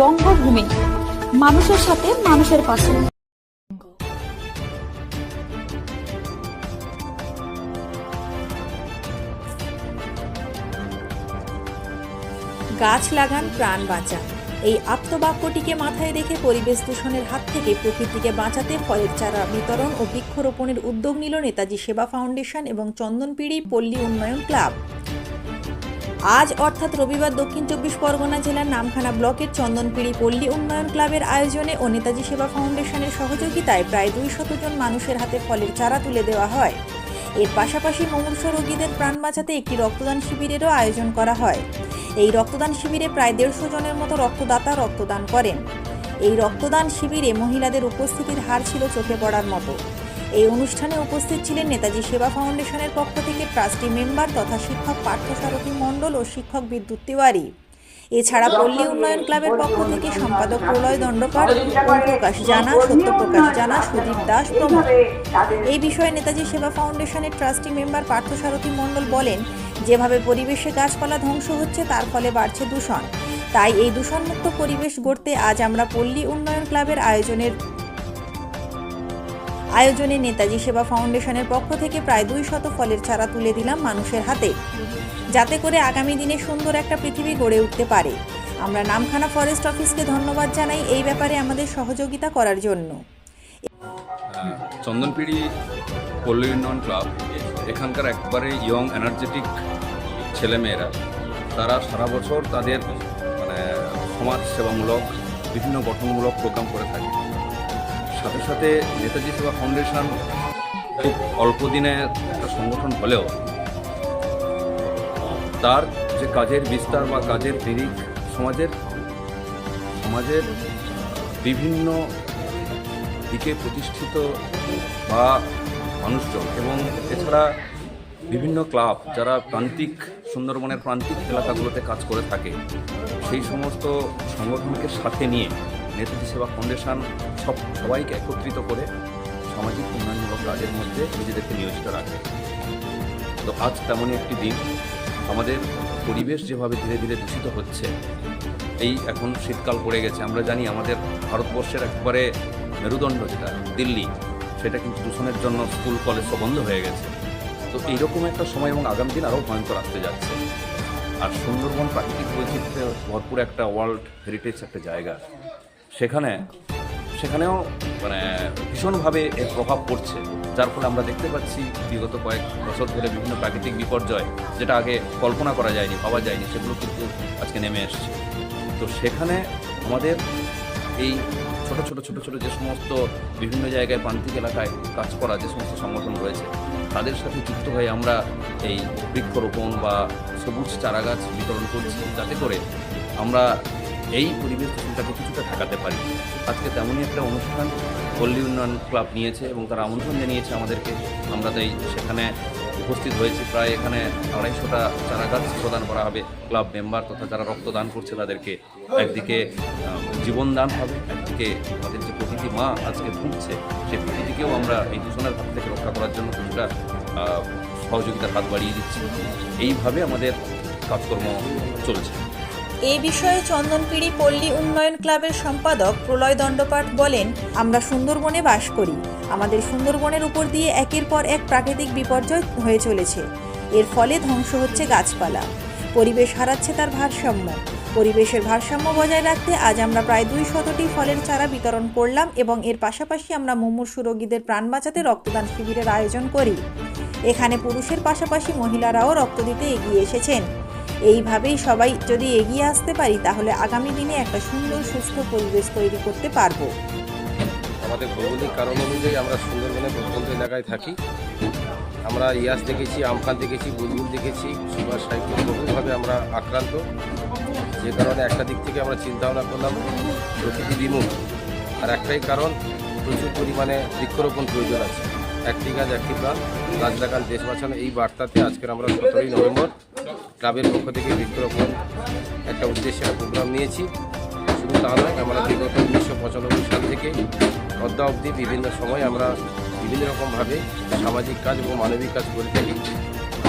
বঙ্গভূমি। মানুষের সাথে মানুষের পাশে। গাছ লাগান, প্রাণ বাঁচান। এই আপ্তবাক্যটিকে মাথায় রেখে পরিবেশ দূষণের হাত থেকে প্রকৃতিকে বাঁচাতে ফলের চারা বিতরণ ও বৃক্ষরোপণের উদ্যোগ নিল নেতাজি সেবা ফাউন্ডেশন এবং চন্দনপিড়ি পল্লী উন্নয়ন ক্লাব। আজ অর্থাৎ রবিবার দক্ষিণ চব্বিশ পরগনা জেলার নামখানা ব্লকের চন্দনপিড়ি পল্লী উন্নয়ন ক্লাবের আয়োজনে ও নেতাজি সেবা ফাউন্ডেশনের সহযোগিতায় প্রায় দুই শতজন মানুষের হাতে ফলের চারা তুলে দেওয়া হয়। এর পাশাপাশি মুমূর্ষ রোগীদের প্রাণ বাঁচাতে একটি রক্তদান শিবিরেরও আয়োজন করা হয়। এই রক্তদান শিবিরে প্রায় দেড়শো জনের মতো রক্তদাতা রক্তদান করেন। এই রক্তদান শিবিরে মহিলাদের উপস্থিতির হার ছিল চোখে পড়ার মতো। এই অনুষ্ঠানে উপস্থিত ছিলেন নেতাজি সেবা ফাউন্ডেশনের পক্ষ থেকে ট্রাস্টি মেম্বার তথা শিক্ষক পার্থসারথী মণ্ডল ও শিক্ষক বিদ্যুৎ তিওয়ারি। এছাড়া পল্লী উন্নয়ন ক্লাবের পক্ষ থেকে সম্পাদক প্রলয় ওম প্রকাশ জানা, সত্যপ্রকাশ জানা, সুদীপ দাস প্রমুখ। এই বিষয়ে নেতাজি সেবা ফাউন্ডেশনের ট্রাস্টি মেম্বার পার্থসারথী মণ্ডল বলেন, যেভাবে পরিবেশে গাছপালা ধ্বংস হচ্ছে, তার ফলে বাড়ছে দূষণ। তাই এই দূষণমুক্ত পরিবেশ গড়তে আজ আমরা পল্লী উন্নয়ন ক্লাবের আয়োজনের আয়োজনে নেতাজি সেবা ফাউন্ডেশনের পক্ষ থেকে প্রায় দুই শত ফলের চারা তুলে দিলাম মানুষের হাতে, যাতে করে আগামী দিনে সুন্দর একটা পৃথিবী গড়ে উঠতে পারে। আমরা নামখানা ফরেস্ট অফিসকে ধন্যবাদ জানাই এই ব্যাপারে আমাদের সহযোগিতা করার জন্য। চন্দনপিড়ি পল্লী উন্নয়ন ক্লাব, এখানকার একবারে ইয়ং এনার্জেটিক ছেলেমেয়েরা, তারা সারা বছর তাদের মানে সমাজ সেবামূলক, বিভিন্ন গঠনমূলক প্রোগ্রাম করে থাকে। সাথে সাথে নেতাজি সেবা ফাউন্ডেশন খুব অল্প দিনে একটা সংগঠন হলেও তার যে কাজের বিস্তার বা কাজের নিরিখ সমাজের সমাজের বিভিন্ন দিকে প্রতিষ্ঠিত বা মানুষজন এবং এছাড়া বিভিন্ন ক্লাব যারা প্রান্তিক, সুন্দরবনের প্রান্তিক এলাকাগুলোতে কাজ করে থাকে, সেই সমস্ত সংগঠনকে সাথে নিয়ে নেতাজি সেবা ফাউন্ডেশন সব সবাইকে একত্রিত করে সামাজিক উন্নয়নমূলক কাজের মধ্যে নিজেদেরকে নিয়োজিত রাখে। তো আজ তেমনই একটি দিন। আমাদের পরিবেশ যেভাবে ধীরে ধীরে দূষিত হচ্ছে, এই এখন শীতকাল পড়ে গেছে। আমরা জানি আমাদের ভারতবর্ষের একবারে মেরুদণ্ড যেটা, দিল্লি, সেটা কিন্তু দূষণের জন্য স্কুল, কলেজ সব বন্ধ হয়ে গেছে। তো এইরকম একটা সময় এবং আগামী দিন আরও ভয়ঙ্কর আসতে যাচ্ছে। আর সুন্দরবন প্রাকৃতিক বৈচিত্র্যে ভরপুর একটা ওয়ার্ল্ড হেরিটেজ একটা জায়গা। সেখানে, সেখানেও মানে ভীষণভাবে এর প্রভাব পড়ছে, যার ফলে আমরা দেখতে পাচ্ছি বিগত কয়েক বছর ধরে বিভিন্ন প্রাকৃতিক বিপর্যয়, যেটা আগে কল্পনা করা যায়নি, ভাবা যায়নি, সেগুলো কিন্তু আজকে নেমে এসছে। তো সেখানে আমাদের এই ছোট ছোট ছোট ছোট যে সমস্ত বিভিন্ন জায়গায় প্রান্তিক এলাকায় কাজ করা যে সমস্ত সংগঠন রয়েছে, তাদের সাথে যুক্ত হয়ে আমরা এই বৃক্ষরোপণ বা সবুজ চারাগাছ বিতরণ করছি, যাতে করে আমরা এই পরিবেশ দূষণটাকে কিছুটা ঠেকাতে পারি। আজকে তেমনই একটা অনুষ্ঠান পল্লী উন্নয়ন ক্লাব নিয়েছে এবং তারা আমন্ত্রণ জানিয়েছে আমাদেরকে। আমরা তাই সেখানে উপস্থিত হয়েছি। প্রায় এখানে আড়াইশোটা চারাগাছ প্রদান করা হবে ক্লাব মেম্বার তথা যারা রক্তদান করছে তাদেরকে। একদিকে জীবনদান হবে, একদিকে আমাদের যে প্রতিটি মা আজকে ভুগছে, সেই প্রতিটিকেও আমরা এই দূষণের হাত থেকে রক্ষা করার জন্য কিছুটা সহযোগিতার হাত বাড়িয়ে দিচ্ছি। এইভাবে আমাদের কাজকর্ম চলছে। এ বিষয়ে চন্দনপিড়ি পল্লী উন্নয়ন ক্লাবের সম্পাদক প্রলয় দণ্ডপাঠ বলেন, আমরা সুন্দরবনে বাস করি। আমাদের সুন্দরবনের উপর দিয়ে একের পর এক প্রাকৃতিক বিপর্যয় হয়ে চলেছে। এর ফলে ধ্বংস হচ্ছে গাছপালা। পরিবেশ হারাচ্ছে তার ভারসাম্য। পরিবেশের ভারসাম্য বজায় রাখতে আজ আমরা প্রায় দুই শতটি ফলের চারা বিতরণ করলাম এবং এর পাশাপাশি আমরা মুমূর্ষু রোগীদের প্রাণ বাঁচাতে রক্তদান শিবিরের আয়োজন করি। এখানে পুরুষের পাশাপাশি মহিলারাও রক্ত দিতে এগিয়ে এসেছেন। এইভাবেই সবাই যদি এগিয়ে আসতে পারি, তাহলে আগামী দিনে একটা সুন্দর, সুস্থ পরিবেশ তৈরি করতে পারব। আমাদের ভৌগোলিক কারণ অনুযায়ী আমরা সুন্দরবনের প্রত্যন্ত এলাকায় থাকি। আমরা ইয়াস দেখেছি আমফান দেখেছি, বুলবুল দেখেছি, সুভাষ সাহিত্য বহুভাবে আমরা আক্রান্ত। যে কারণে একটা দিক থেকে আমরা চিন্তা ভাবনা করলাম, প্রকৃতি বিমুখ আর একটাই কারণ, প্রচুর পরিমাণে বৃক্ষরোপণ প্রয়োজন আছে। একটি গাছ একটি প্রাণ গাছ লাগান দেশ বাঁচানো। এই বার্তাতে আজকের আমরা সতেরোই নভেম্বর ক্লাবের পক্ষ থেকে বৃক্ষরোপণ একটা উদ্দেশ্যে প্রোগ্রাম নিয়েছি। শুধু তা নয়, আমরা বিগত উনিশশো পঁচানব্বই সাল থেকে অদ্যা অবধি বিভিন্ন সময় আমরা বিভিন্ন রকমভাবে সামাজিক কাজ এবং মানবিক কাজ করে থাকি।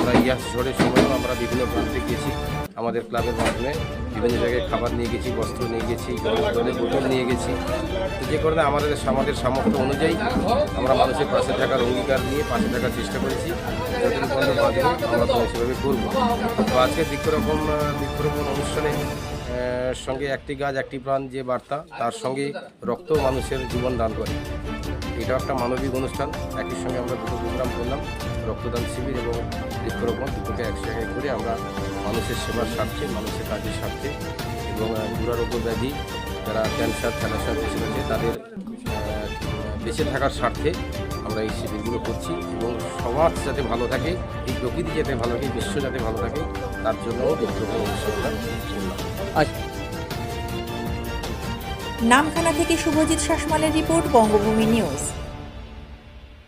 আমরা ইয়াস ঝড়ের সময়ও আমরা বিভিন্ন প্রান্তে গিয়েছি আমাদের ক্লাবের মাধ্যমে বিভিন্ন জায়গায় খাবার নিয়ে গেছি, বস্ত্র নিয়ে গেছি জল- জলের বোতল নিয়ে গেছি। তো যে কারণে আমাদের আমাদের সামর্থ্য অনুযায়ী আমরা মানুষের পাশে থাকার অঙ্গীকার নিয়ে পাশে থাকার চেষ্টা করেছি। আমাদের বাধ্য আমরা তো সেভাবে করব। তো আজকে বৃক্ষরোপণ বৃক্ষরোপণ অনুষ্ঠানে সঙ্গে একটি গাছ, একটি প্রাণ যে বার্তা, তার সঙ্গে রক্ত মানুষের জীবন দান করে। এটাও একটা মানবিক অনুষ্ঠান। একই সঙ্গে আমরা দুটো প্রোগ্রাম করলাম, রক্তদান শিবির এবং বৃক্ষরোপণ। দুটোকে এক জায়গায় করে আমরা মানুষের সেবার স্বার্থে, মানুষের কাজের স্বার্থে এবং দুরারোগ্য ব্যাধি যারা ক্যান্সার থ্যালাসিয়া পেশেন্ট আছে, তাদের বেঁচে থাকার স্বার্থে আমরা এই শিবিরগুলো করছি এবং সমাজ যাতে ভালো থাকে, এই প্রকৃতি যাতে ভালো থাকে, বিশ্ব যাতে ভালো থাকে, তার জন্য বিদ্রোহ করলাম নামখানা থেকে শুভজিৎ শাসমালের রিপোর্ট, বঙ্গভূমি নিউজ।